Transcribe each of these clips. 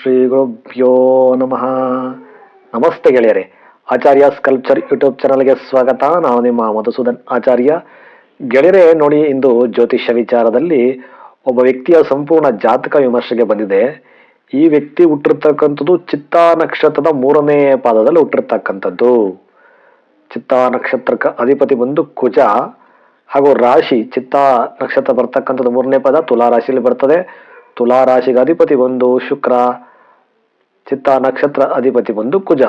ಶ್ರೀ ಗುರುಭ್ಯೋ ನಮಃ. ನಮಸ್ತೆ ಗೆಳೆಯರೆ. ಆಚಾರ್ಯ ಸ್ಕಲ್ಪ್ಚರ್ ಯೂಟ್ಯೂಬ್ ಚಾನಲ್ಗೆ ಸ್ವಾಗತ. ನಾವು ನಿಮ್ಮ ಮಧುಸೂದನ್ ಆಚಾರ್ಯ. ಗೆಳೆಯರೆ, ನೋಡಿ, ಇಂದು ಜ್ಯೋತಿಷ್ಯ ವಿಚಾರದಲ್ಲಿ ಒಬ್ಬ ವ್ಯಕ್ತಿಯ ಸಂಪೂರ್ಣ ಜಾತಕ ವಿಮರ್ಶೆಗೆ ಬಂದಿದೆ. ಈ ವ್ಯಕ್ತಿ ಹುಟ್ಟಿರ್ತಕ್ಕಂಥದ್ದು ಚಿತ್ತಾ ನಕ್ಷತ್ರದ ಮೂರನೇ ಪಾದದಲ್ಲಿ ಹುಟ್ಟಿರ್ತಕ್ಕಂಥದ್ದು. ಚಿತ್ತಾ ನಕ್ಷತ್ರಕ್ಕೆ ಅಧಿಪತಿ ಬಂದು ಕುಜ ಹಾಗೂ ರಾಶಿ ಚಿತ್ತಾ ನಕ್ಷತ್ರ ಬರ್ತಕ್ಕಂಥದ್ದು ಮೂರನೇ ಪದ ತುಲಾ ರಾಶಿಯಲ್ಲಿ ಬರ್ತದೆ. ತುಲಾ ರಾಶಿಗೆ ಅಧಿಪತಿ ಬಂದು ಶುಕ್ರ, ಚಿತ್ತ ನಕ್ಷತ್ರ ಅಧಿಪತಿ ಬಂದು ಕುಜ.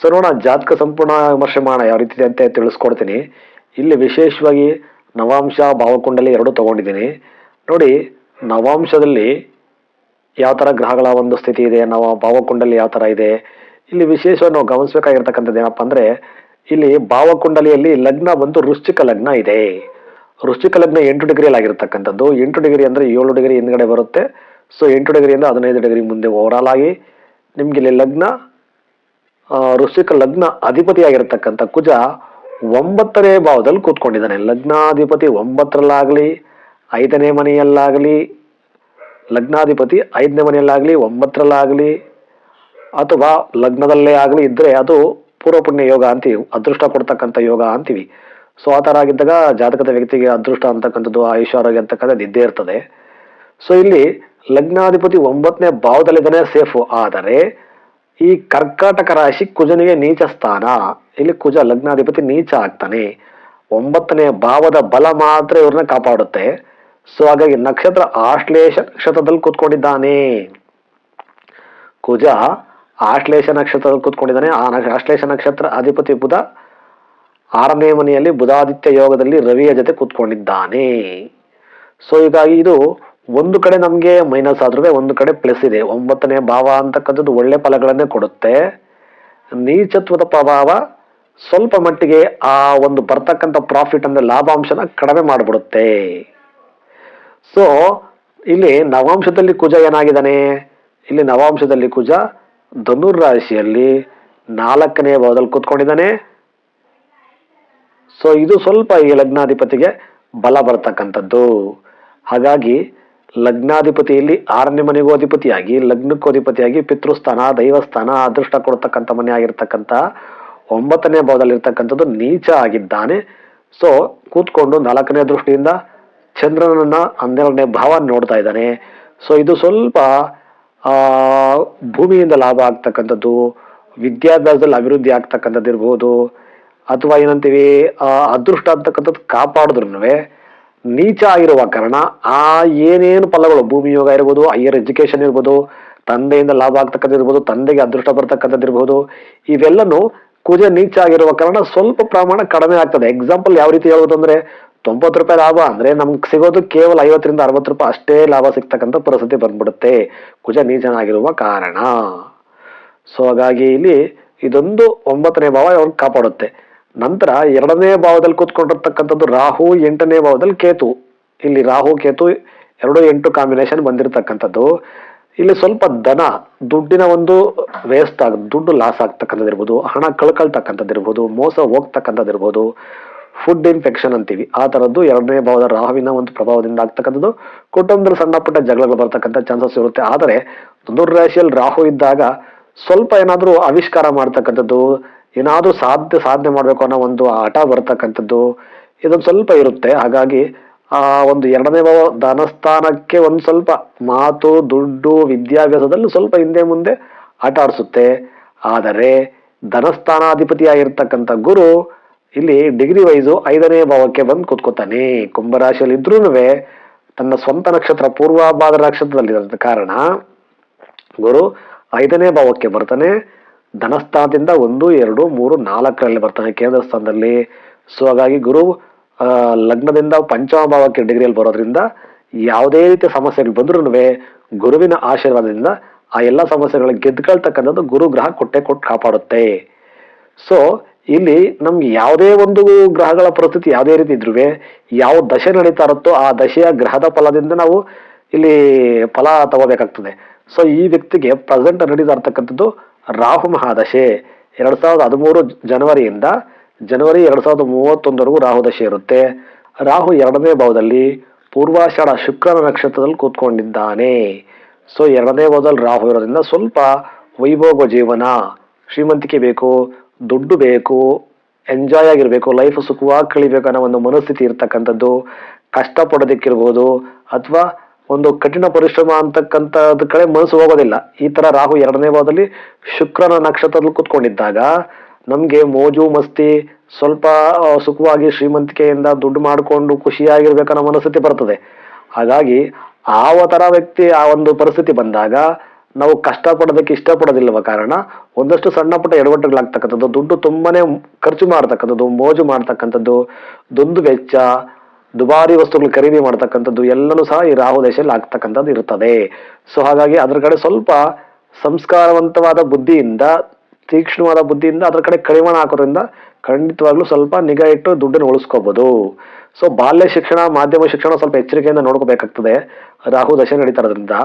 ಸರೋಣ ಜಾತಕ ಸಂಪೂರ್ಣ ವಿಮರ್ಶೆ ಮಾಡೋಣ ಯಾವ ರೀತಿ ಅಂತ ತಿಳಿಸ್ಕೊಡ್ತೀನಿ. ಇಲ್ಲಿ ವಿಶೇಷವಾಗಿ ನವಾಂಶ ಭಾವಕುಂಡಲಿ ಎರಡು ತಗೊಂಡಿದ್ದೀನಿ. ನೋಡಿ, ನವಾಂಶದಲ್ಲಿ ಯಾವ ಥರ ಗ್ರಹಗಳ ಒಂದು ಸ್ಥಿತಿ ಇದೆ, ನವ ಭಾವಕುಂಡಲಿ ಯಾವ ಥರ ಇದೆ. ಇಲ್ಲಿ ವಿಶೇಷವಾಗಿ ನಾವು ಗಮನಿಸಬೇಕಾಗಿರ್ತಕ್ಕಂಥದ್ದು ಏನಪ್ಪ ಅಂದರೆ, ಇಲ್ಲಿ ಭಾವಕುಂಡಲಿಯಲ್ಲಿ ಲಗ್ನ ಬಂದು ವೃಶ್ಚಿಕ ಲಗ್ನ ಇದೆ. ವೃಶ್ಚಿಕ ಲಗ್ನ ಎಂಟು ಡಿಗ್ರಿಯಲ್ಲಿ ಆಗಿರ್ತಕ್ಕಂಥದ್ದು. ಎಂಟು ಡಿಗ್ರಿ ಅಂದರೆ ಏಳು ಡಿಗ್ರಿ ಹಿಂದ್ಗಡೆ ಬರುತ್ತೆ. ಸೊ ಎಂಟು ಡಿಗ್ರಿಯಿಂದ ಹದಿನೈದು ಡಿಗ್ರಿ ಮುಂದೆ ಓವರಾಲ್ ಆಗಿ ನಿಮ್ಗೆ ಇಲ್ಲಿ ಲಗ್ನ ವೃಶ್ಚಿಕ ಲಗ್ನ ಅಧಿಪತಿಯಾಗಿರ್ತಕ್ಕಂಥ ಕುಜ ಒಂಬತ್ತನೇ ಭಾವದಲ್ಲಿ ಕೂತ್ಕೊಂಡಿದ್ದಾನೆ. ಲಗ್ನಾಧಿಪತಿ ಒಂಬತ್ತರಲ್ಲಾಗಲಿ, ಐದನೇ ಮನೆಯಲ್ಲಾಗಲಿ, ಲಗ್ನಾಧಿಪತಿ ಐದನೇ ಮನೆಯಲ್ಲಾಗಲಿ, ಒಂಬತ್ತರಲ್ಲಾಗಲಿ, ಅಥವಾ ಲಗ್ನದಲ್ಲೇ ಆಗಲಿ ಇದ್ದರೆ ಅದು ಪೂರ್ವಪುಣ್ಯ ಯೋಗ ಅಂತೀವಿ, ಅದೃಷ್ಟ ಕೊಡ್ತಕ್ಕಂಥ ಯೋಗ ಅಂತೀವಿ. ಸೊ ಆ ಥರ ಆಗಿದ್ದಾಗ ಜಾತಕದ ವ್ಯಕ್ತಿಗೆ ಅದೃಷ್ಟ ಅಂತಕ್ಕಂಥದ್ದು ಆರೋಗ್ಯ ಅಂತಕ್ಕಂಥದ್ದು ಇದ್ದೇ ಇರ್ತದೆ. ಸೊ ಇಲ್ಲಿ ಲಗ್ನಾಧಿಪತಿ ಒಂಬತ್ತನೇ ಭಾವದಲ್ಲಿದ್ದಾನೆ ಸೇಫು. ಆದರೆ ಈ ಕರ್ಕಾಟಕ ರಾಶಿ ಕುಜನಿಗೆ ನೀಚ ಸ್ಥಾನ. ಇಲ್ಲಿ ಕುಜ ಲಗ್ನಾಧಿಪತಿ ನೀಚ ಆಗ್ತಾನೆ. ಒಂಬತ್ತನೇ ಭಾವದ ಬಲ ಮಾತ್ರ ಇವ್ರನ್ನ ಕಾಪಾಡುತ್ತೆ. ಸೊ ಹಾಗಾಗಿ ನಕ್ಷತ್ರ ಆಶ್ಲೇಷ ನಕ್ಷತ್ರದಲ್ಲಿ ಕೂತ್ಕೊಂಡಿದ್ದಾನೆ. ಕುಜ ಆಶ್ಲೇಷ ನಕ್ಷತ್ರದಲ್ಲಿ ಕೂತ್ಕೊಂಡಿದ್ದಾನೆ. ಆ ಆಶ್ಲೇಷ ನಕ್ಷತ್ರ ಅಧಿಪತಿ ಬುಧ ಆರನೇ ಮನೆಯಲ್ಲಿ ಬುಧಾದಿತ್ಯ ಯೋಗದಲ್ಲಿ ರವಿಯ ಜೊತೆ ಕೂತ್ಕೊಂಡಿದ್ದಾನೆ. ಸೊ ಹೀಗಾಗಿ ಇದು ಒಂದು ಕಡೆ ನಮಗೆ ಮೈನಸ್ ಆದ್ರೂ ಒಂದು ಕಡೆ ಪ್ಲಸ್ ಇದೆ. ಒಂಬತ್ತನೇ ಭಾವ ಅಂತಕ್ಕಂಥದ್ದು ಒಳ್ಳೆ ಫಲಗಳನ್ನೇ ಕೊಡುತ್ತೆ. ನೀಚತ್ವದ ಪ್ರಭಾವ ಸ್ವಲ್ಪ ಮಟ್ಟಿಗೆ ಆ ಒಂದು ಬರ್ತಕ್ಕಂಥ ಪ್ರಾಫಿಟ್ ಅಂದ್ರೆ ಲಾಭಾಂಶನ ಕಡಿಮೆ ಮಾಡಿಬಿಡುತ್ತೆ. ಸೊ ಇಲ್ಲಿ ನವಾಂಶದಲ್ಲಿ ಕುಜ ಏನಾಗಿದ್ದಾನೆ? ಇಲ್ಲಿ ನವಾಂಶದಲ್ಲಿ ಕುಜ ಧನುರ್ ರಾಶಿಯಲ್ಲಿ ನಾಲ್ಕನೇ ಭಾವದಲ್ಲಿ ಕೂತ್ಕೊಂಡಿದ್ದಾನೆ. ಸೊ ಇದು ಸ್ವಲ್ಪ ಈ ಲಗ್ನಾಧಿಪತಿಗೆ ಬಲ ಬರ್ತಕ್ಕಂಥದ್ದು. ಹಾಗಾಗಿ, ಲಗ್ನಾಧಿಪತಿಯಲ್ಲಿ ಆರನೇ ಮನೆಗೂ ಅಧಿಪತಿಯಾಗಿ, ಲಗ್ನಕ್ಕೂ ಅಧಿಪತಿಯಾಗಿ ಪಿತೃಸ್ಥಾನ, ದೈವಸ್ಥಾನ, ಅದೃಷ್ಟ ಕೊಡ್ತಕ್ಕಂಥ ಮನೆ ಆಗಿರ್ತಕ್ಕಂಥ ಒಂಬತ್ತನೇ ಭಾವದಲ್ಲಿರ್ತಕ್ಕಂಥದ್ದು ನೀಚ ಆಗಿದ್ದಾನೆ. ಸೊ ಕೂತ್ಕೊಂಡು ನಾಲ್ಕನೇ ದೃಷ್ಟಿಯಿಂದ ಚಂದ್ರನನ್ನ ಹನ್ನೆರಡನೇ ಭಾವ ನೋಡ್ತಾ ಇದ್ದಾನೆ. ಸೊ ಇದು ಸ್ವಲ್ಪ ಭೂಮಿಯಿಂದ ಲಾಭ ಆಗ್ತಕ್ಕಂಥದ್ದು, ವಿದ್ಯಾಭ್ಯಾಸದಲ್ಲಿ ಅಭಿವೃದ್ಧಿ ಆಗ್ತಕ್ಕಂಥದ್ದು ಇರ್ಬೋದು ಅಥವಾ ಏನಂತೀವಿ, ಆ, ಅದೃಷ್ಟ ಅಂತಕ್ಕಂಥದ್ದು ಕಾಪಾಡಿದ್ರು ನೀಚ ಆಗಿರುವ ಕಾರಣ ಆ ಏನೇನು ಫಲಗಳು, ಭೂಮಿ ಯೋಗ ಇರ್ಬೋದು ಹೈಯರ್ ಎಜುಕೇಶನ್ ಇರ್ಬೋದು, ತಂದೆಯಿಂದ ಲಾಭ ಆಗ್ತಕ್ಕಂಥದ್ದು ಇರ್ಬೋದು, ತಂದೆಗೆ ಅದೃಷ್ಟ ಬರ್ತಕ್ಕಂಥದ್ದು ಇರ್ಬೋದು, ಇವೆಲ್ಲನೂ ಕುಜ ನೀಚ ಆಗಿರುವ ಕಾರಣ ಸ್ವಲ್ಪ ಪ್ರಮಾಣ ಕಡಿಮೆ ಆಗ್ತದೆ. ಎಕ್ಸಾಂಪಲ್ ಯಾವ ರೀತಿ ಹೇಳ್ಬೋದು ಅಂದ್ರೆ, ತೊಂಬತ್ತು ರೂಪಾಯಿ ಲಾಭ ಅಂದ್ರೆ ನಮ್ಗೆ ಸಿಗೋದು ಕೇವಲ ಐವತ್ತರಿಂದ ಅರವತ್ತು ರೂಪಾಯಿ ಅಷ್ಟೇ ಲಾಭ ಸಿಗ್ತಕ್ಕಂಥ ಪರಿಸ್ಥಿತಿ ಬಂದ್ಬಿಡುತ್ತೆ. ಕುಜ ನೀಚನಾಗಿರುವ ಕಾರಣ. ಸೊ ಹಾಗಾಗಿ ಇಲ್ಲಿ ಇದೊಂದು ಒಂಬತ್ತನೇ ಭಾವ ಅವ್ರನ್ನ ಕಾಪಾಡುತ್ತೆ. ನಂತರ ಎರಡನೇ ಭಾವದಲ್ಲಿ ಕೂತ್ಕೊಂಡಿರ್ತಕ್ಕಂಥದ್ದು ರಾಹು, ಎಂಟನೇ ಭಾವದಲ್ಲಿ ಕೇತು. ಇಲ್ಲಿ ರಾಹು, ಕೇತು ಎರಡು ಎಂಟು ಕಾಂಬಿನೇಷನ್ ಬಂದಿರತಕ್ಕಂಥದ್ದು. ಇಲ್ಲಿ ಸ್ವಲ್ಪ ದನ ದುಡ್ಡಿನ ಒಂದು ವೇಸ್ಟ್ ಆಗ, ದುಡ್ಡು ಲಾಸ್ ಆಗ್ತಕ್ಕಂಥದ್ದು ಇರ್ಬೋದು, ಹಣ ಕಳ್ಕೊಳ್ತಕ್ಕಂಥದ್ದು ಇರ್ಬೋದು ಮೋಸ ಹೋಗ್ತಕ್ಕಂಥದ್ದು ಇರ್ಬೋದು ಫುಡ್ ಇನ್ಫೆಕ್ಷನ್ ಅಂತೀವಿ. ಆ ಥರದ್ದು ಎರಡನೇ ಭಾವದ ರಾಹುವಿನ ಒಂದು ಪ್ರಭಾವದಿಂದ ಆಗ್ತಕ್ಕಂಥದ್ದು. ಕುಟುಂಬದಲ್ಲಿ ಸಣ್ಣ ಪುಟ್ಟ ಜಗಳಗಳು ಬರ್ತಕ್ಕಂಥ ಚಾನ್ಸಸ್ ಇರುತ್ತೆ. ಆದರೆ ಧನುರ್ ರಾಹು ಇದ್ದಾಗ ಸ್ವಲ್ಪ ಏನಾದರೂ ಆವಿಷ್ಕಾರ ಮಾಡ್ತಕ್ಕಂಥದ್ದು ಏನಾದರೂ ಸಾಧ್ಯ, ಸಾಧನೆ ಮಾಡಬೇಕು ಅನ್ನೋ ಒಂದು ಹಠ ಬರ್ತಕ್ಕಂಥದ್ದು ಇದೊಂದು ಸ್ವಲ್ಪ ಇರುತ್ತೆ. ಹಾಗಾಗಿ ಆ ಒಂದು ಎರಡನೇ ಭಾವ ಧನಸ್ಥಾನಕ್ಕೆ ಒಂದು ಸ್ವಲ್ಪ ಮಾತು, ದುಡ್ಡು, ವಿದ್ಯಾಭ್ಯಾಸದಲ್ಲೂ ಸ್ವಲ್ಪ ಹಿಂದೆ ಮುಂದೆ ಆಟ ಆಡಿಸುತ್ತೆ. ಆದರೆ ಧನಸ್ಥಾನಾಧಿಪತಿಯಾಗಿರ್ತಕ್ಕಂಥ ಗುರು ಇಲ್ಲಿ ಡಿಗ್ರಿ ವೈಸು ಐದನೇ ಭಾವಕ್ಕೆ ಬಂದು ಕೂತ್ಕೋತಾನೆ. ಕುಂಭರಾಶಿಯಲ್ಲಿ ಇದ್ರೂ ತನ್ನ ಸ್ವಂತ ನಕ್ಷತ್ರ ಪೂರ್ವಾಭಾದ್ರ ನಕ್ಷತ್ರದಲ್ಲಿ ಕಾರಣ ಗುರು ಐದನೇ ಭಾವಕ್ಕೆ ಬರ್ತಾನೆ. ಧನಸ್ಥಾನದಿಂದ ಒಂದು, ಎರಡು, ಮೂರು, ನಾಲ್ಕರಲ್ಲಿ ಬರ್ತಾನೆ ಕೇಂದ್ರ ಸ್ಥಾನದಲ್ಲಿ. ಸೊ ಹಾಗಾಗಿ ಗುರು ಲಗ್ನದಿಂದ ಪಂಚಮ ಭಾವಕ್ಕೆ ಡಿಗ್ರಿಯಲ್ಲಿ ಬರೋದ್ರಿಂದ ಯಾವುದೇ ರೀತಿಯ ಸಮಸ್ಯೆಗಳು ಬಂದ್ರೂ ಗುರುವಿನ ಆಶೀರ್ವಾದದಿಂದ ಆ ಎಲ್ಲ ಸಮಸ್ಯೆಗಳ ಗೆದ್ದುಕೊಳ್ತಕ್ಕಂಥದ್ದು ಗುರು ಗ್ರಹ ಕೊಟ್ಟೆ ಕೊಟ್ಟು ಕಾಪಾಡುತ್ತೆ. ಸೊ ಇಲ್ಲಿ ನಮ್ಗೆ ಯಾವುದೇ ಒಂದು ಗ್ರಹಗಳ ಪರಿಸ್ಥಿತಿ ಯಾವುದೇ ರೀತಿ ಇದ್ರೂ ಯಾವ ದಶೆ ನಡೀತಾ ಇರುತ್ತೋ ಆ ದಶೆಯ ಗ್ರಹದ ಫಲದಿಂದ ನಾವು ಇಲ್ಲಿ ಫಲ ತಗೋಬೇಕಾಗ್ತದೆ. ಸೊ ಈ ವ್ಯಕ್ತಿಗೆ ಪ್ರೆಸೆಂಟ್ ನಡೀತಾ ಇರ್ತಕ್ಕಂಥದ್ದು ರಾಹು ಮಹಾದಶೆ, ಎರಡು ಸಾವಿರದ ಹದಿಮೂರು ಜನವರಿಯಿಂದ ಜನವರಿ ಎರಡು ಸಾವಿರದ ಮೂವತ್ತೊಂದರೆಗೂ ರಾಹು ದಶೆ ಇರುತ್ತೆ. ರಾಹು ಎರಡನೇ ಭಾವದಲ್ಲಿ ಪೂರ್ವಾಷಾಢ ಶುಕ್ರನ ನಕ್ಷತ್ರದಲ್ಲಿ ಕೂತ್ಕೊಂಡಿದ್ದಾನೆ. ಸೊ ಎರಡನೇ ಭಾವದಲ್ಲಿ ರಾಹು ಇರೋದ್ರಿಂದ ಸ್ವಲ್ಪ ವೈಭೋಗ ಜೀವನ, ಶ್ರೀಮಂತಿಕೆ ಬೇಕು, ದುಡ್ಡು ಬೇಕು ಎಂಜಾಯ್ ಆಗಿರಬೇಕು ಲೈಫ್ ಸುಖವಾಗಿ ಕಳಿಬೇಕು ಅನ್ನೋ ಒಂದು ಮನಸ್ಥಿತಿ ಇರ್ತಕ್ಕಂಥದ್ದು. ಕಷ್ಟಪಡೋದಕ್ಕಿರ್ಬೋದು ಅಥವಾ ಒಂದು ಕಠಿಣ ಪರಿಶ್ರಮ ಅಂತಕ್ಕಂಥದ್ದು ಕಡೆ ಮನಸ್ಸು ಹೋಗೋದಿಲ್ಲ. ಈ ತರ ರಾಹು ಎರಡನೇ ಭಾವದಲ್ಲಿ ಶುಕ್ರನ ನಕ್ಷತ್ರದಲ್ಲಿ ಕುತ್ಕೊಂಡಿದ್ದಾಗ ನಮ್ಗೆ ಮೋಜು, ಮಸ್ತಿ, ಸ್ವಲ್ಪ ಸುಖವಾಗಿ ಶ್ರೀಮಂತಿಕೆಯಿಂದ ದುಡ್ಡು ಮಾಡಿಕೊಂಡು ಖುಷಿಯಾಗಿರ್ಬೇಕನ್ನೋ ಮನಸ್ಥಿತಿ ಬರ್ತದೆ. ಹಾಗಾಗಿ ಆವ ತರ ವ್ಯಕ್ತಿ ಆ ಒಂದು ಪರಿಸ್ಥಿತಿ ಬಂದಾಗ ನಾವು ಕಷ್ಟಪಡೋದಕ್ಕೆ ಇಷ್ಟಪಡೋದಿಲ್ಲವ ಕಾರಣ ಒಂದಷ್ಟು ಸಣ್ಣ ಪುಟ್ಟ ಎಡವಟ್ಟುಗಳಾಗ್ತಕ್ಕಂಥದ್ದು, ದುಡ್ಡು ತುಂಬಾನೇ ಖರ್ಚು ಮಾಡ್ತಕ್ಕಂಥದ್ದು, ಮೋಜು ಮಾಡ್ತಕ್ಕಂಥದ್ದು, ದುಂದು ವೆಚ್ಚ ದುಬಾರಿ ವಸ್ತುಗಳು ಖರೀದಿ ಮಾಡ್ತಕ್ಕಂಥದ್ದು ಎಲ್ಲನೂ ಸಹ ಈ ರಾಹು ದೇಶದಲ್ಲಿ ಆಗ್ತಕ್ಕಂಥದ್ದು ಇರುತ್ತದೆ ಸೊ ಹಾಗಾಗಿ ಅದ್ರ ಕಡೆ ಸ್ವಲ್ಪ ಸಂಸ್ಕಾರವಂತವಾದ ಬುದ್ಧಿಯಿಂದ, ತೀಕ್ಷ್ಣವಾದ ಬುದ್ಧಿಯಿಂದ ಅದ್ರ ಕಡೆ ಕಡಿವಾಣ ಹಾಕೋದ್ರಿಂದ ಖಂಡಿತವಾಗ್ಲೂ ಸ್ವಲ್ಪ ನಿಗಾ ಇಟ್ಟು ದುಡ್ಡನ್ನು ಉಳಿಸ್ಕೋಬಹುದು ಸೊ ಬಾಲ್ಯ ಶಿಕ್ಷಣ, ಮಾಧ್ಯಮ ಶಿಕ್ಷಣ ಸ್ವಲ್ಪ ಎಚ್ಚರಿಕೆಯಿಂದ ನೋಡ್ಕೋಬೇಕಾಗ್ತದೆ. ರಾಹು ದಶೆ ನಡೀತಾ ಇರೋದ್ರಿಂದ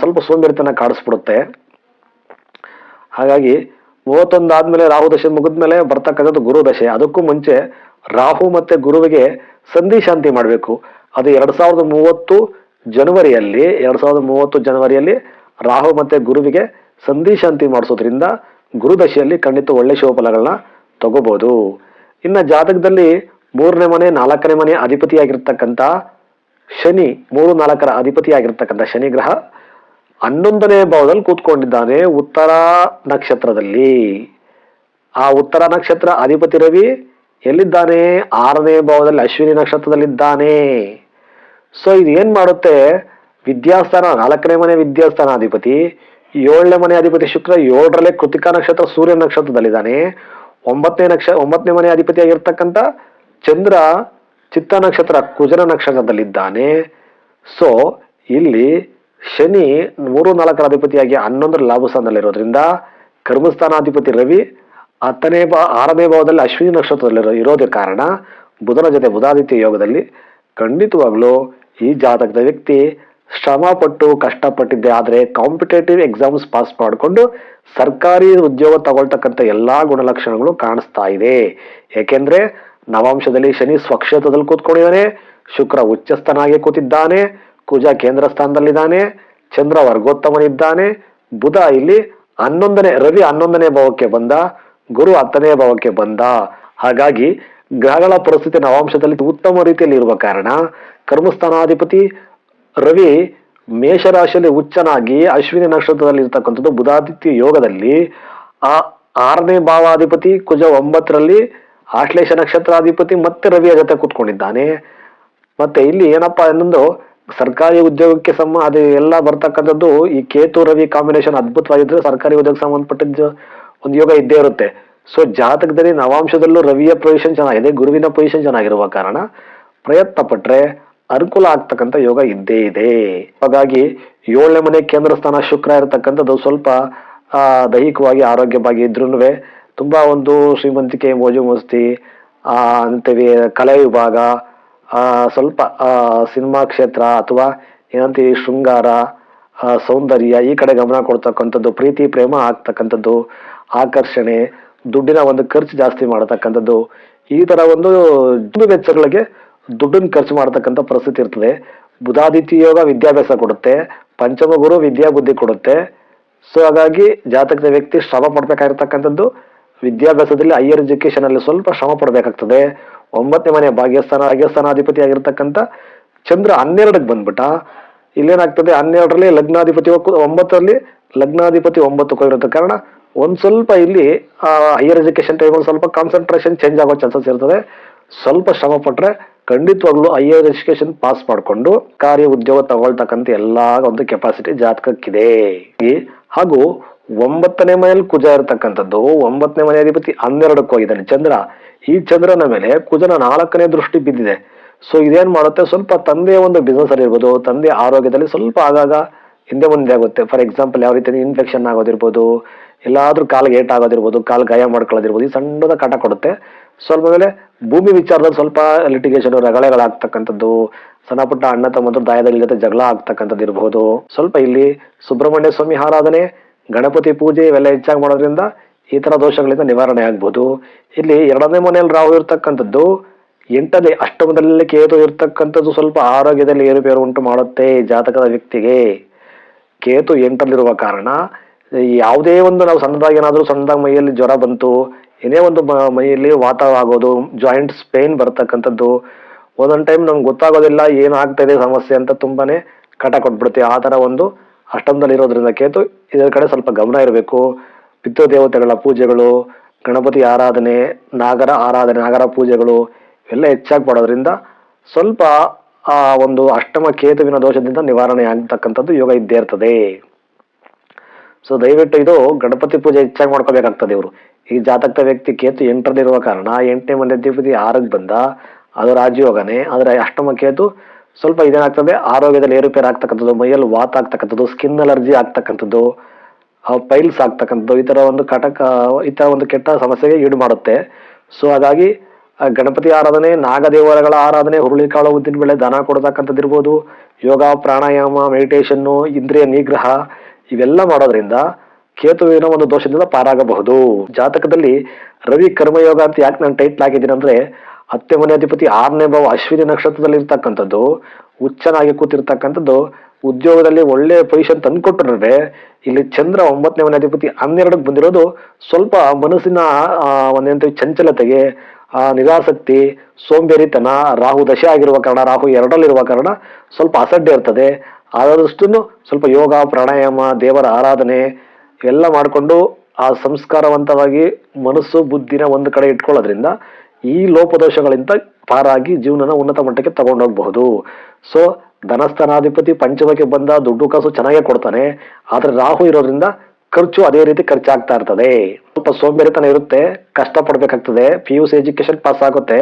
ಸ್ವಲ್ಪ ಸೋಂಬೇರಿತನ ಕಾಡಿಸ್ಬಿಡುತ್ತೆ. ಹಾಗಾಗಿ ಮೂವತ್ತೊಂದು ಆದ್ಮೇಲೆ ರಾಹು ದಶೆ ಮುಗಿದ್ಮೇಲೆ ಬರ್ತಕ್ಕಂಥದ್ದು ಗುರು ದಶೆ. ಅದಕ್ಕೂ ಮುಂಚೆ ರಾಹು ಮತ್ತೆ ಗುರುವಿಗೆ ಸಂಧಿ ಶಾಂತಿ ಮಾಡಬೇಕು. ಅದು ಎರಡ್ ಸಾವಿರದ ಮೂವತ್ತು ಜನವರಿಯಲ್ಲಿ, ಎರಡ್ ಸಾವಿರದ ಮೂವತ್ತು ಜನವರಿಯಲ್ಲಿ ರಾಹು ಮತ್ತೆ ಗುರುವಿಗೆ ಸಂಧಿ ಶಾಂತಿ ಮಾಡಿಸೋದ್ರಿಂದ ಗುರುದಶೆಯಲ್ಲಿ ಖಂಡಿತ ಒಳ್ಳೆ ಶುಭ ಫಲಗಳನ್ನ ತಗೋಬಹುದು ಇನ್ನ ಜಾತಕದಲ್ಲಿ ಮೂರನೇ ಮನೆ, ನಾಲ್ಕನೇ ಮನೆ ಅಧಿಪತಿಯಾಗಿರ್ತಕ್ಕಂಥ ಶನಿ, ಮೂರು ನಾಲ್ಕರ ಅಧಿಪತಿಯಾಗಿರ್ತಕ್ಕಂಥ ಶನಿ ಗ್ರಹ ಹನ್ನೊಂದನೇ ಭಾವದಲ್ಲಿ ಕೂತ್ಕೊಂಡಿದ್ದಾನೆ ಉತ್ತರ ನಕ್ಷತ್ರದಲ್ಲಿ. ಆ ಉತ್ತರ ನಕ್ಷತ್ರ ಅಧಿಪತಿ ರವಿ ಎಲ್ಲಿದ್ದಾನೆ? ಆರನೇ ಭಾವದಲ್ಲಿ ಅಶ್ವಿನಿ ನಕ್ಷತ್ರದಲ್ಲಿದ್ದಾನೆ. ಸೊ ಇದು ಏನು ಮಾಡುತ್ತೆ? ವಿದ್ಯಾಸ್ಥಾನ, ನಾಲ್ಕನೇ ಮನೆ ವಿದ್ಯಾಸ್ಥಾನ ಅಧಿಪತಿ, ಏಳನೇ ಮನೆ ಅಧಿಪತಿ ಶುಕ್ರ, ಏಳರಲ್ಲೇ ಕೃತಿಕಾ ನಕ್ಷತ್ರ, ಸೂರ್ಯ ನಕ್ಷತ್ರದಲ್ಲಿದ್ದಾನೆ. ಒಂಬತ್ತನೇ ನಕ್ಷ, ಒಂಬತ್ತನೇ ಮನೆ ಅಧಿಪತಿಯಾಗಿರ್ತಕ್ಕಂಥ ಚಂದ್ರ, ಚಿತ್ತ ನಕ್ಷತ್ರ, ಕುಜನ ನಕ್ಷತ್ರದಲ್ಲಿದ್ದಾನೆ. ಸೊ ಇಲ್ಲಿ ಶನಿ ಮೂರು ನಾಲ್ಕರ ಅಧಿಪತಿಯಾಗಿ ಹನ್ನೊಂದರ ಲಾಭ ಸ್ಥಾನದಲ್ಲಿರೋದ್ರಿಂದ ಕರ್ಮಸ್ಥಾನಾಧಿಪತಿ ರವಿ ಹತ್ತನೇ ಬಾ ಆರನೇ ಭಾವದಲ್ಲಿ ಅಶ್ವಿನಿ ನಕ್ಷತ್ರದಲ್ಲಿ ಇರೋದೇ ಕಾರಣ ಬುಧನ ಜೊತೆ ಬುಧಾದಿತ್ಯ ಯೋಗದಲ್ಲಿ ಖಂಡಿತವಾಗ್ಲೂ ಈ ಜಾತಕದ ವ್ಯಕ್ತಿ ಶ್ರಮಪಟ್ಟು ಕಷ್ಟಪಟ್ಟಿದ್ದೆ ಆದರೆ ಕಾಂಪಿಟೇಟಿವ್ ಎಕ್ಸಾಮ್ಸ್ ಪಾಸ್ ಮಾಡಿಕೊಂಡು ಸರ್ಕಾರಿ ಉದ್ಯೋಗ ತಗೊಳ್ತಕ್ಕಂಥ ಎಲ್ಲಾ ಗುಣಲಕ್ಷಣಗಳು ಕಾಣಿಸ್ತಾ ಇದೆ. ಏಕೆಂದರೆ ನವಾಂಶದಲ್ಲಿ ಶನಿ ಸ್ವಕ್ಷೇತ್ರದಲ್ಲಿ ಕೂತ್ಕೊಂಡಿದ್ದಾನೆ, ಶುಕ್ರ ಉಚ್ಚಸ್ಥನಾಗಿ ಕೂತಿದ್ದಾನೆ, ಕುಜ ಕೇಂದ್ರ ಸ್ಥಾನದಲ್ಲಿದ್ದಾನೆ ಚಂದ್ರ ವರ್ಗೋತ್ತಮನಿದ್ದಾನೆ, ಬುಧ ಇಲ್ಲಿ ಹನ್ನೊಂದನೇ, ರವಿ ಹನ್ನೊಂದನೇ ಭಾವಕ್ಕೆ ಬಂದ ಗುರು ಹತ್ತನೇ ಭಾವಕ್ಕೆ ಬಂದ. ಹಾಗಾಗಿ ಗ್ರಹಗಳ ಪರಿಸ್ಥಿತಿ ನವಾಂಶದಲ್ಲಿ ಉತ್ತಮ ರೀತಿಯಲ್ಲಿ ಇರುವ ಕಾರಣ ಕರ್ಮಸ್ಥಾನಾಧಿಪತಿ ರವಿ ಮೇಷರಾಶಿಯಲ್ಲಿ ಉಚ್ಚನಾಗಿ ಅಶ್ವಿನಿ ನಕ್ಷತ್ರದಲ್ಲಿ ಇರ್ತಕ್ಕಂಥದ್ದು ಬುಧಾದಿತ್ಯ ಯೋಗದಲ್ಲಿ, ಆ ಆರನೇ ಭಾವಾಧಿಪತಿ ಕುಜ ಒಂಬತ್ತರಲ್ಲಿ ಆಶ್ಲೇಷ ನಕ್ಷತ್ರಾಧಿಪತಿ ಮತ್ತೆ ರವಿಯ ಜೊತೆ ಕೂತ್ಕೊಂಡಿದ್ದಾನೆ. ಮತ್ತೆ ಇಲ್ಲಿ ಏನಪ್ಪಾ ಇನ್ನೊಂದು ಸರ್ಕಾರಿ ಉದ್ಯೋಗಕ್ಕೆ ಸಂಬಂಧ ಅದು ಎಲ್ಲ ಬರ್ತಕ್ಕಂಥದ್ದು ಈ ಕೇತು ರವಿ ಕಾಂಬಿನೇಷನ್ ಅದ್ಭುತವಾಗಿದ್ರೆ ಸರ್ಕಾರಿ ಉದ್ಯೋಗಕ್ಕೆ ಸಂಬಂಧಪಟ್ಟಿದ್ದು ಒಂದು ಯೋಗ ಇದ್ದೇ ಇರುತ್ತೆ. ಸೊ ಜಾತಕದಲ್ಲಿ ನವಾಂಶದಲ್ಲೂ ರವಿಯ ಪೊಸಿಷನ್ ಚೆನ್ನಾಗಿದೆ ಗುರುವಿನ ಪೊಸಿಷನ್ ಚೆನ್ನಾಗಿರುವ ಕಾರಣ ಪ್ರಯತ್ನ ಪಟ್ರೆ ಅನುಕೂಲ ಆಗ್ತಕ್ಕಂಥ ಯೋಗ ಇದ್ದೇ ಇದೆ. ಹಾಗಾಗಿ ಏಳನೇ ಮನೆ ಕೇಂದ್ರ ಸ್ಥಾನ ಶುಕ್ರ ಇರತಕ್ಕಂಥದ್ದು ಸ್ವಲ್ಪ ದೈಹಿಕವಾಗಿ ಆರೋಗ್ಯವಾಗಿ ಇದ್ರೂ ತುಂಬಾ ಒಂದು ಶ್ರೀಮಂತಿಕೆ, ಮೋಜು ಮಸ್ತಿ ಅಂತೀವಿ ಕಲೆ ವಿಭಾಗ ಸ್ವಲ್ಪ ಸಿನಿಮಾ ಕ್ಷೇತ್ರ ಅಥವಾ ಏನಂತೀವಿ ಶೃಂಗಾರ ಸೌಂದರ್ಯ ಈ ಕಡೆ ಗಮನ ಕೊಡ್ತಕ್ಕಂಥದ್ದು, ಪ್ರೀತಿ, ಪ್ರೇಮ ಆಗ್ತಕ್ಕಂಥದ್ದು ಆಕರ್ಷಣೆ, ದುಡ್ಡಿನ ಒಂದು ಖರ್ಚು ಜಾಸ್ತಿ ಮಾಡತಕ್ಕಂಥದ್ದು. ಈ ತರ ಒಂದು ವೆಚ್ಚಗಳಿಗೆ ದುಡ್ಡನ್ನು ಖರ್ಚು ಮಾಡತಕ್ಕಂಥ ಪರಿಸ್ಥಿತಿ ಇರ್ತದೆ. ಬುಧಾದಿತ್ಯ ಯೋಗ ವಿದ್ಯಾಭ್ಯಾಸ ಕೊಡುತ್ತೆ ಪಂಚಮ ಗುರು ವಿದ್ಯಾಬುದ್ಧಿ ಕೊಡುತ್ತೆ. ಸೊ ಹಾಗಾಗಿ ಜಾತಕದ ವ್ಯಕ್ತಿ ಶ್ರಮ ಪಡ್ಬೇಕಾಗಿರ್ತಕ್ಕಂಥದ್ದು, ವಿದ್ಯಾಭ್ಯಾಸದಲ್ಲಿ ಹೈಯರ್ ಎಜುಕೇಶನ್ ಅಲ್ಲಿ ಸ್ವಲ್ಪ ಶ್ರಮ ಪಡಬೇಕಾಗ್ತದೆ. ಒಂಬತ್ತನೇ ಮನೆ ಭಾಗ್ಯಸ್ಥಾನ, ಭಾಗ್ಯಸ್ಥಾನಾಧಿಪತಿ ಆಗಿರ್ತಕ್ಕಂಥ ಚಂದ್ರ ಹನ್ನೆರಡಕ್ಕೆ ಬಂದ್ಬಿಟ್ಟ. ಇಲ್ಲೇನಾಗ್ತದೆ, ಹನ್ನೆರಡರಲ್ಲಿ ಲಗ್ನಾಧಿಪತಿ ಒಂಬತ್ತರಲ್ಲಿ ಲಗ್ನಾಧಿಪತಿ ಒಂಬತ್ತು ಇರುತ್ತೆ ಕಾರಣ ಒಂದ್ ಸ್ವಲ್ಪ ಇಲ್ಲಿ ಹೈಯರ್ ಎಜುಕೇಶನ್ ಟೈಮ್ ಸ್ವಲ್ಪ ಕಾನ್ಸಂಟ್ರೇಷನ್ ಚೇಂಜ್ ಆಗೋ ಚಾನ್ಸಸ್ ಇರ್ತದೆ. ಸ್ವಲ್ಪ ಶ್ರಮ ಪಟ್ರೆ ಖಂಡಿತವಾಗ್ಲೂ ಹೈಯರ್ ಎಜುಕೇಶನ್ ಪಾಸ್ ಮಾಡಿಕೊಂಡು ಕಾರ್ಯ ಉದ್ಯೋಗ ತಗೊಳ್ತಕ್ಕಂಥ ಎಲ್ಲಾ ಒಂದು ಕೆಪಾಸಿಟಿ ಜಾತಕಕ್ಕಿದೆ. ಹಾಗೂ ಒಂಬತ್ತನೇ ಮನೆಯಲ್ಲಿ ಕುಜ ಇರತಕ್ಕಂಥದ್ದು, ಒಂಬತ್ತನೇ ಮನೆ ಅಧಿಪತಿ ಹನ್ನೆರಡಕ್ಕೆ ಹೋಗಿದ್ದಾನೆ. ಚಂದ್ರ, ಈ ಚಂದ್ರನ ಮೇಲೆ ಕುಜನ ನಾಲ್ಕನೇ ದೃಷ್ಟಿ ಬಿದ್ದಿದೆ. ಸೊ ಇದೇನ್ ಮಾಡುತ್ತೆ? ಸ್ವಲ್ಪ ತಂದೆಯ ಒಂದು ಬಿಸ್ನೆಸ್ ಅಲ್ಲಿ ಇರ್ಬೋದು, ತಂದೆ ಆರೋಗ್ಯದಲ್ಲಿ ಸ್ವಲ್ಪ ಆಗಾಗ ಹಿಂದೆ ಮುಂದೆ ಆಗುತ್ತೆ. ಫಾರ್ ಎಕ್ಸಾಂಪಲ್ ಯಾವ ರೀತಿ ಇನ್ಫೆಕ್ಷನ್ ಆಗೋದಿರ್ಬೋದು ಎಲ್ಲಾದ್ರೂ ಕಾಲಿಗೆ ಏಟ್ ಆಗೋದಿರ್ಬೋದು, ಕಾಲು ಗಾಯ ಮಾಡ್ಕೊಳ್ಳೋದಿರ್ಬೋದು, ಈ ಸಣ್ಣದ ಕಾಟ ಕೊಡುತ್ತೆ. ಸ್ವಲ್ಪ ಮೇಲೆ ಭೂಮಿ ವಿಚಾರದಲ್ಲಿ ಸ್ವಲ್ಪ ಲಿಟಿಗೇಷನ್ ರಗಳೆಗಳಾಗ್ತಕ್ಕಂಥದ್ದು, ಸಣ್ಣ ಪುಟ್ಟ ಅಣ್ಣ ತಮ್ಮದ್ರ ದಾಯದಲ್ಲಿ ಜೊತೆ ಜಗಳ ಆಗ್ತಕ್ಕಂಥದ್ದು ಇರಬಹುದು ಸ್ವಲ್ಪ ಇಲ್ಲಿ ಸುಬ್ರಹ್ಮಣ್ಯ ಸ್ವಾಮಿ ಆರಾಧನೆ, ಗಣಪತಿ ಪೂಜೆ ಇವೆಲ್ಲ ಹೆಚ್ಚಾಗಿ ಮಾಡೋದ್ರಿಂದ ಈ ತರ ದೋಷಗಳಿಂದ ನಿವಾರಣೆ ಆಗ್ಬೋದು. ಇಲ್ಲಿ ಎರಡನೇ ಮನೆಯಲ್ಲಿ ರಾಹು ಇರ್ತಕ್ಕಂಥದ್ದು, ಎಂಟನೇ ಅಷ್ಟಮದಲ್ಲಿ ಕೇತು ಇರ್ತಕ್ಕಂಥದ್ದು ಸ್ವಲ್ಪ ಆರೋಗ್ಯದಲ್ಲಿ ಏರುಪೇರು ಉಂಟು ಮಾಡುತ್ತೆ ಜಾತಕದ ವ್ಯಕ್ತಿಗೆ. ಕೇತು ಎಂಟಲ್ಲಿರುವ ಕಾರಣ ಯಾವುದೇ ಒಂದು ನಾವು ಸಣ್ಣದಾಗಿ ಏನಾದರೂ ಸಣ್ಣದಾಗಿ ಮೈಯಲ್ಲಿ ಜ್ವರ ಬಂತು, ಏನೇ ಒಂದು ಮೈಯಲ್ಲಿ ವಾತ ಆಗೋದು ಜಾಯಿಂಟ್ಸ್ ಸ್ಪೇನ್ ಬರ್ತಕ್ಕಂಥದ್ದು, ಒಂದೊಂದು ಟೈಮ್ ನಮ್ಗೆ ಗೊತ್ತಾಗೋದಿಲ್ಲ, ಏನಾಗ್ತಾ ಇದೆ ಸಮಸ್ಯೆ ಅಂತ ತುಂಬಾನೇ ಕಟ ಕೊಟ್ಬಿಡುತ್ತೆ. ಆ ಥರ ಒಂದು ಅಷ್ಟಮದಲ್ಲಿ ಇರೋದ್ರಿಂದ ಕೇತು ಇದರ ಕಡೆ ಸ್ವಲ್ಪ ಗಮನ ಇರಬೇಕು. ಪಿತೃದೇವತೆಗಳ ಪೂಜೆಗಳು, ಗಣಪತಿ ಆರಾಧನೆ, ನಾಗರ ಆರಾಧನೆ, ನಾಗರ ಪೂಜೆಗಳು ಇವೆಲ್ಲ ಹೆಚ್ಚಾಗಿ ಪಡೋದ್ರಿಂದ ಸ್ವಲ್ಪ ಆ ಒಂದು ಅಷ್ಟಮ ಕೇತುವಿನ ದೋಷದಿಂದ ನಿವಾರಣೆ ಆಗ್ತಕ್ಕಂಥದ್ದು ಯೋಗ ಇದ್ದೇ ಇರ್ತದೆ. ಸೊ ದಯವಿಟ್ಟು ಇದು ಗಣಪತಿ ಪೂಜೆ ಹೆಚ್ಚಾಗಿ ಮಾಡ್ಕೋಬೇಕಾಗ್ತದೆ ಇವರು. ಈ ಜಾತಕದ ವ್ಯಕ್ತಿ ಕೇತು ಎಂಟರಲ್ಲಿರುವ ಕಾರಣ ಎಂಟನೇ ಮನೆ ಅಧಿಪತಿ ಆರಕ್ಕೆ ಬಂದ, ಅದು ರಾಜಯೋಗನೇ. ಆದರೆ ಅಷ್ಟಮ ಕೇತು ಸ್ವಲ್ಪ ಇದೇನಾಗ್ತದೆ, ಆರೋಗ್ಯದಲ್ಲಿ ಏರುಪೇರು ಆಗ್ತಕ್ಕಂಥದ್ದು, ಮೈಯಲ್ಲಿ ವಾತ ಆಗ್ತಕ್ಕಂಥದ್ದು ಸ್ಕಿನ್ ಅಲರ್ಜಿ ಆಗ್ತಕ್ಕಂಥದ್ದು ಪೈಲ್ಸ್ ಆಗ್ತಕ್ಕಂಥದ್ದು, ಈ ಥರ ಒಂದು ಕಟಕ ಈ ಥರ ಒಂದು ಕೆಟ್ಟ ಸಮಸ್ಯೆಗೆ ಈಡು ಮಾಡುತ್ತೆ. ಸೊ ಹಾಗಾಗಿ ಗಣಪತಿ ಆರಾಧನೆ, ನಾಗದೇವರಗಳ ಆರಾಧನೆ ಹುರುಳಿಕಾಳು ಉದ್ದಿನ ಬೆಳೆ, ದಾನ ಕೊಡತಕ್ಕಂಥದ್ದು ಇರ್ಬೋದು ಯೋಗ, ಪ್ರಾಣಾಯಾಮ ಮೆಡಿಟೇಷನ್ನು ಇಂದ್ರಿಯ ನಿಗ್ರಹ ಇವೆಲ್ಲ ಮಾಡೋದ್ರಿಂದ ಕೇತುವಿನ ಒಂದು ದೋಷದಿಂದ ಪಾರಾಗಬಹುದು. ಜಾತಕದಲ್ಲಿ ರವಿ ಕರ್ಮಯೋಗ ಅಂತ ಯಾಕೆ ನಾನು ಟೈಟ್ಲ್ ಆಗಿದ್ದೀನಿ ಅಂದ್ರೆ ಹತ್ತೆ ಮನೆ ಅಧಿಪತಿ ಆರನೇ ಭಾವ ಅಶ್ವಿನಿ ನಕ್ಷತ್ರದಲ್ಲಿ ಇರ್ತಕ್ಕಂಥದ್ದು ಹುಚ್ಚನಾಗಿ ಕೂತಿರ್ತಕ್ಕಂಥದ್ದು, ಉದ್ಯೋಗದಲ್ಲಿ ಒಳ್ಳೆ ಪೊಸಿಷನ್ ತಂದ್ಕೊಟ್ರೆ ಇಲ್ಲಿ ಚಂದ್ರ ಒಂಬತ್ತನೇ ಮನೆ ಅಧಿಪತಿ ಹನ್ನೆರಡಕ್ಕೆ ಬಂದಿರೋದು ಸ್ವಲ್ಪ ಮನಸ್ಸಿನ ಒಂದೇಂತ ಚಂಚಲತೆಗೆ ನಿರಾಸಕ್ತಿ, ಸೋಂಬೇರಿತನ, ರಾಹು ದಶೆ ಆಗಿರುವ ಕಾರಣ, ರಾಹು ಎರಡಲ್ಲಿರುವ ಕಾರಣ ಸ್ವಲ್ಪ ಅಸಡ್ಡೆ ಇರ್ತದೆ. ಆದಷ್ಟು ಸ್ವಲ್ಪ ಯೋಗ, ಪ್ರಾಣಾಯಾಮ, ದೇವರ ಆರಾಧನೆ ಎಲ್ಲ ಮಾಡಿಕೊಂಡು ಆ ಸಂಸ್ಕಾರವಂತವಾಗಿ ಮನಸ್ಸು, ಬುದ್ಧಿನ ಒಂದು ಕಡೆ ಇಟ್ಕೊಳ್ಳೋದ್ರಿಂದ ಈ ಲೋಪದೋಷಗಳಿಂದ ಪಾರಾಗಿ ಜೀವನನ ಉನ್ನತ ಮಟ್ಟಕ್ಕೆ ತಗೊಂಡೋಗ್ಬಹುದು. ಸೊ ಧನಸ್ಥಾನಾಧಿಪತಿ ಪಂಚಮಕ್ಕೆ ಬಂದ ದುಡ್ಡು ಕಾಸು ಚೆನ್ನಾಗೇ ಕೊಡ್ತಾನೆ. ಆದ್ರೆ ರಾಹು ಇರೋದ್ರಿಂದ ಖರ್ಚು ಅದೇ ರೀತಿ ಖರ್ಚಾಗ್ತಾ ಇರ್ತದೆ. ಸ್ವಲ್ಪ ಸೋಂಬೇರಿತನ ಇರುತ್ತೆ ಕಷ್ಟ ಪಡ್ಬೇಕಾಗ್ತದೆ P U C education pass ಆಗುತ್ತೆ.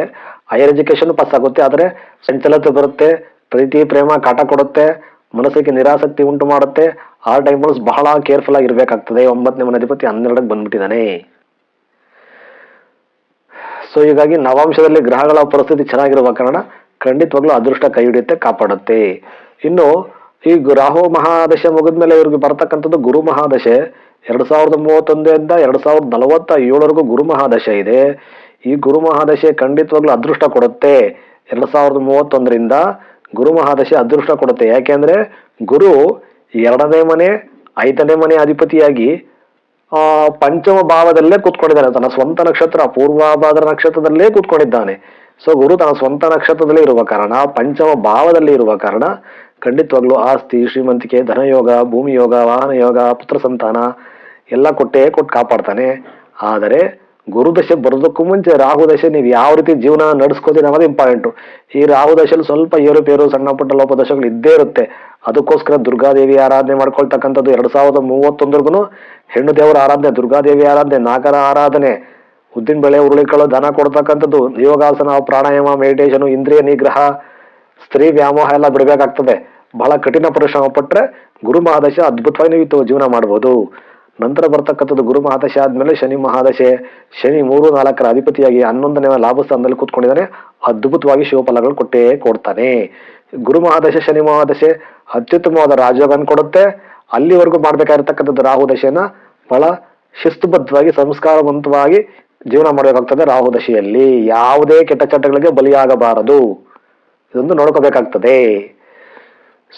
ಹೈಯರ್ ಎಜುಕೇಶನ್ ಪಾಸ್ ಆಗುತ್ತೆ. ಆದ್ರೆ ಸಂಚಲತೆ ಬರುತ್ತೆ, ಪ್ರೀತಿ, ಪ್ರೇಮ, ಕಾಟ ಕೊಡುತ್ತೆ. ಮನಸ್ಸಿಗೆ ನಿರಾಸಕ್ತಿ ಉಂಟು ಮಾಡುತ್ತೆ. ಆ ಟೈಮಲ್ಲಿ ಬಹಳ ಕೇರ್ಫುಲ್ ಆಗಿ ಇರ್ಬೇಕಾಗ್ತದೆ ಒಂಬತ್ತನೇ ಮನೆ ಅಧಿಪತಿ ಹನ್ನೆರಡಕ್ಕೆ ಬಂದ್ಬಿಟ್ಟಿದ್ದಾನೆ. ಸೊ ಹೀಗಾಗಿ ನವಾಂಶದಲ್ಲಿ ಗ್ರಹಗಳ ಪರಿಸ್ಥಿತಿ ಚೆನ್ನಾಗಿರುವ ಕಾರಣ ಖಂಡಿತವಾಗ್ಲೂ ಅದೃಷ್ಟ ಕೈ ಹಿಡಿಯುತ್ತೆ, ಕಾಪಾಡುತ್ತೆ. ಇನ್ನು, ಈ ರಾಹು ಮಹಾದಶೆ ಮುಗಿದ್ಮೇಲೆ ಇವ್ರಿಗೆ ಬರ್ತಕ್ಕಂಥದ್ದು ಗುರು ಮಹಾದಶೆ. ಎರಡ್ ಸಾವಿರದ ಮೂವತ್ತೊಂದರಿಂದ ಎರಡ್ ಸಾವಿರದ ನಲವತ್ತ ಏಳವರೆಗೂ ಗುರು ಮಹಾದಶೆ ಇದೆ. ಈ ಗುರು ಮಹಾದಶೆ ಖಂಡಿತವಾಗ್ಲೂ ಅದೃಷ್ಟ ಕೊಡುತ್ತೆ. ಎರಡ್ ಸಾವಿರದ ಮೂವತ್ತೊಂದರಿಂದ ಗುರು ಮಹಾದಶೆ ಅದೃಷ್ಟ ಕೊಡುತ್ತೆ. ಯಾಕೆಂದ್ರೆ ಗುರು ಎರಡನೇ ಮನೆ, ಐದನೇ ಮನೆ ಅಧಿಪತಿಯಾಗಿ ಪಂಚಮ ಭಾವದಲ್ಲೇ ಕೂತ್ಕೊಂಡಿದ್ದಾನೆ. ತನ್ನ ಸ್ವಂತ ನಕ್ಷತ್ರ, ಪೂರ್ವಾಭಾದ್ರ ನಕ್ಷತ್ರದಲ್ಲೇ ಕೂತ್ಕೊಂಡಿದ್ದಾನೆ. ಸೊ ಗುರು ತನ್ನ ಸ್ವಂತ ನಕ್ಷತ್ರದಲ್ಲೇ ಇರುವ ಕಾರಣ, ಪಂಚಮ ಭಾವದಲ್ಲಿ ಇರುವ ಕಾರಣ, ಖಂಡಿತವಾಗ್ಲೂ ಆಸ್ತಿ, ಶ್ರೀಮಂತಿಕೆ, ಧನಯೋಗ ಭೂಮಿ ಯೋಗ ವಾಹನ ಯೋಗ ಪುತ್ರ ಸಂತಾನ, ಎಲ್ಲ ಕೊಟ್ಟೇ ಕೊಟ್ಟು ಕಾಪಾಡ್ತಾನೆ. ಆದರೆ ಗುರುದಶೆ ಬರೋದಕ್ಕೂ ಮುಂಚೆ ರಾಹು ದಶೆ ನೀವು ಯಾವ ರೀತಿ ಜೀವನ ನಡೆಸ್ಕೋತೀರಿ ಅನ್ನೋದು ಇಂಪಾರ್ಟೆಂಟು ಈ ರಾಹು ದಶೆಯಲ್ಲಿ ಸ್ವಲ್ಪ ಏರುಪೇರು ಸಣ್ಣ ಪುಟ್ಟ ಲೋಪದಶೆಗಳು ಇದ್ದೇ ಇರುತ್ತೆ. ಅದಕ್ಕೋಸ್ಕರ ದುರ್ಗಾದೇವಿ ಆರಾಧನೆ ಮಾಡ್ಕೊಳ್ತಕ್ಕಂಥದ್ದು ಎರಡು ಸಾವಿರದ ಮೂವತ್ತೊಂದರ್ಗು ಹೆಣ್ಣು ದೇವರ ಆರಾಧನೆ ದುರ್ಗಾದೇವಿ ಆರಾಧನೆ, ನಾಗರ ಆರಾಧನೆ, ಉದ್ದಿನ ಬೆಳೆ ಉರುಳಿಕಾಳು ದನ ಕೊಡ್ತಕ್ಕಂಥದ್ದು, ಯೋಗಾಸನ, ಪ್ರಾಣಾಯಾಮ ಮೆಡಿಟೇಷನ್ ಇಂದ್ರಿಯ ನಿಗ್ರಹ, ಸ್ತ್ರೀ ವ್ಯಾಮೋಹ ಎಲ್ಲ ಬಿಡಬೇಕಾಗ್ತದೆ. ಬಹಳ ಕಠಿಣ ಪರಿಶ್ರಮ ಪಟ್ಟರೆ ಗುರು ಮಹಾದಶೆ ಅದ್ಭುತವಾಗಿ ನೀವು ಜೀವನ ಮಾಡ್ಬೋದು. ನಂತರ ಬರ್ತಕ್ಕಂಥದ್ದು ಗುರು ಮಹಾದಶೆ ಆದ್ಮೇಲೆ ಶನಿ ಮಹಾದಶೆ, ಶನಿ ಮೂರು ನಾಲ್ಕರ ಅಧಿಪತಿಯಾಗಿ ಹನ್ನೊಂದನೇ ಲಾಭ ಸ್ಥಾನದಲ್ಲಿ ಕೂತ್ಕೊಂಡಿದ್ದಾನೆ, ಅದ್ಭುತವಾಗಿ ಶಿವಫಲಗಳು ಕೊಟ್ಟೇ ಕೊಡ್ತಾನೆ. ಗುರು ಮಹಾದಶೆ, ಶನಿ ಮಹಾದಶೆ ಅತ್ಯುತ್ತಮವಾದ ರಾಜಯೋಗವನ್ನು ಕೊಡುತ್ತೆ. ಅಲ್ಲಿವರೆಗೂ ಮಾಡ್ಬೇಕಾಗಿರ್ತಕ್ಕಂಥದ್ದು ರಾಹು ದಶೆನ ಬಹಳ ಶಿಸ್ತುಬದ್ಧವಾಗಿ, ಸಂಸ್ಕಾರವಂತವಾಗಿ ಜೀವನ ಮಾಡಬೇಕಾಗ್ತದೆ ರಾಹು ದಶೆಯಲ್ಲಿ. ಯಾವುದೇ ಕೆಟ್ಟ ಚಟಗಳಿಗೆ ಬಲಿಯಾಗಬಾರದು. ಇದೊಂದು ನೋಡ್ಕೋಬೇಕಾಗ್ತದೆ.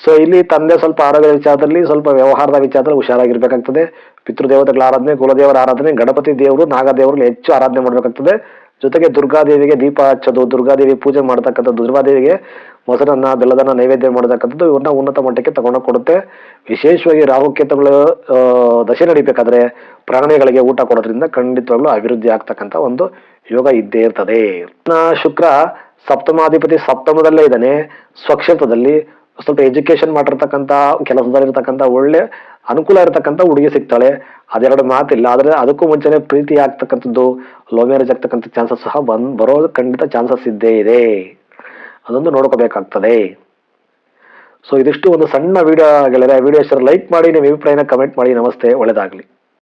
ಸೊ ಇಲ್ಲಿ ತಂದೆ ಸ್ವಲ್ಪ ಆರೋಗ್ಯದ ವಿಚಾರದಲ್ಲಿ ಸ್ವಲ್ಪ ವ್ಯವಹಾರದ ವಿಚಾರದಲ್ಲಿ ಹುಷಾರಾಗಿರ್ಬೇಕಾಗ್ತದೆ. ಪಿತೃದೇವತೆಗಳ ಆರಾಧನೆ, ಕುಲದೇವರ ಆರಾಧನೆ, ಗಣಪತಿ ದೇವರು, ನಾಗದೇವರು ಹೆಚ್ಚು ಆರಾಧನೆ ಮಾಡಬೇಕಾಗ್ತದೆ. ಜೊತೆಗೆ ದುರ್ಗಾದೇವಿಗೆ ದೀಪ ಹಚ್ಚೋದು, ದುರ್ಗಾದೇವಿ ಪೂಜೆ ಮಾಡ್ತಕ್ಕಂಥದ್ದು ದುರ್ಗಾದೇವಿಗೆ ಮೊಸರನ್ನ, ಬೆಲ್ಲದನ್ನ ನೈವೇದ್ಯ ಮಾಡತಕ್ಕಂಥದ್ದು ಇವ್ರನ್ನ ಉನ್ನತ ಮಟ್ಟಕ್ಕೆ ತಗೊಂಡು ಕೊಡುತ್ತೆ. ವಿಶೇಷವಾಗಿ ರಾಹುಕೇತುಗಳು ದಶೆ ನಡಿಬೇಕಾದ್ರೆ ಪ್ರಾಣಿಗಳಿಗೆ ಊಟ ಕೊಡೋದ್ರಿಂದ ಖಂಡಿತವಾಗ್ಲೂ ಅಭಿವೃದ್ಧಿ ಆಗ್ತಕ್ಕಂಥ ಒಂದು ಯೋಗ ಇದ್ದೇ ಇರ್ತದೆ. ಶುಕ್ರ ಸಪ್ತಮಾಧಿಪತಿ ಸಪ್ತಮದಲ್ಲೇ ಇದ್ದಾನೆ. ಸ್ವಕ್ಷೇತ್ರದಲ್ಲಿ ಸ್ವಲ್ಪ ಎಜುಕೇಶನ್ ಮಾಡಿರ್ತಕ್ಕಂಥ, ಕೆಲಸದಲ್ಲಿರ್ತಕ್ಕಂಥ ಒಳ್ಳೆ ಅನುಕೂಲ ಇರತಕ್ಕಂಥ ಹುಡುಗಿ ಸಿಗ್ತಾಳೆ. ಅದೆರಡು ಮಾತಿಲ್ಲ. ಆದ್ರೆ ಅದಕ್ಕೂ ಮುಂಚೆನೆ ಪ್ರೀತಿ ಆಗ್ತಕ್ಕಂಥದ್ದು ಲವ್ ಮ್ಯಾರೇಜ್ ಆಗ್ತಕ್ಕಂಥ ಚಾನ್ಸಸ್ ಸಹ ಬಂದ್ ಬರೋದು ಖಂಡಿತ ಚಾನ್ಸಸ್ ಇದ್ದೇ ಇದೆ. ಅದೊಂದು ನೋಡ್ಕೋಬೇಕಾಗ್ತದೆ. ಸೊ ಇದಿಷ್ಟು ಒಂದು ಸಣ್ಣ ವಿಡಿಯೋ ಗೆಳೆಯರೆ ವಿಡಿಯೋ ಲೈಕ್ ಮಾಡಿ, ನಿಮ್ಮ ಅಭಿಪ್ರಾಯನ ಕಮೆಂಟ್ ಮಾಡಿ. ನಮಸ್ತೆ. ಒಳ್ಳೆದಾಗ್ಲಿ.